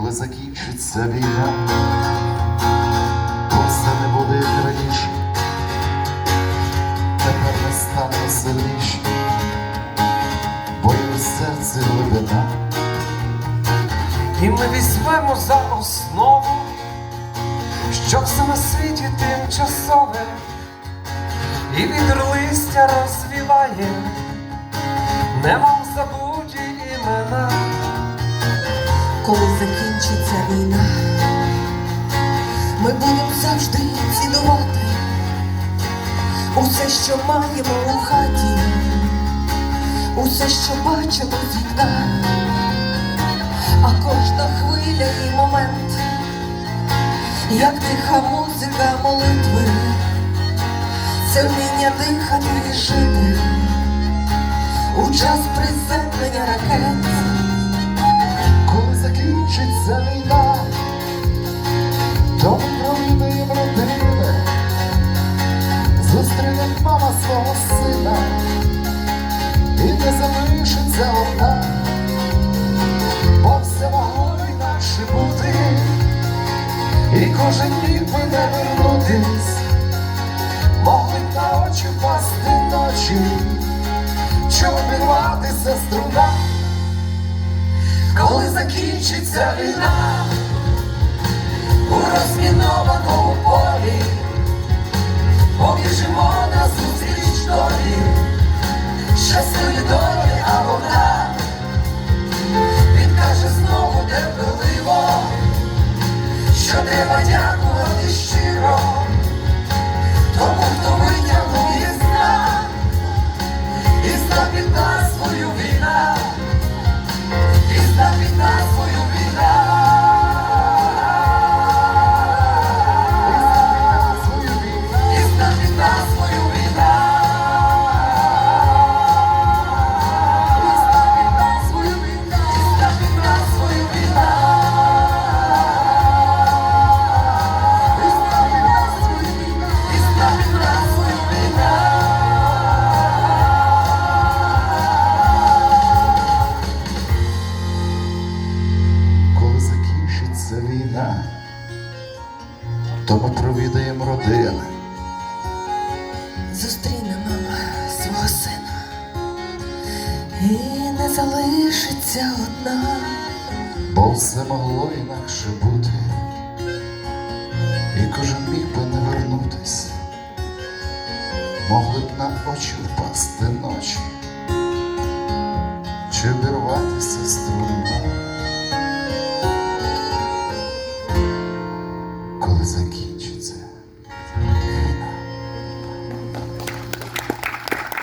коли закінчиться війна, бо не буде як раніше, тепер не стане сильніше, бо й у серці глибина. І ми візьмемо за основу, що все на світі тимчасове, і вітер листя розвіває, немов забуті імена. коли закінчиться війна, ми будемо завжди цінувати усе, що маємо у хаті, усе, що бачимо з вікна, а кожна хвиля і момент, як тиха музика молитви, це вміння дихати і жити. У час приземлення ракет. Мама свого сина, і не залишиться одна, бо все могло інакше бути, і кожен міг би не вернутись, могли б на очі впасти ночі, щоб обірватися струна. Коли закінчиться війна у розмінованому полі, що треба дякувати щиро, тому хто закінчиться війна, то ми провідаємо родини, зустріне мама свого сина. І не залишиться одна. бо все могло інакше бути, і кожен міг би не вернутись, могли б на очі впасти ночі, чи обірватися коли закінчиться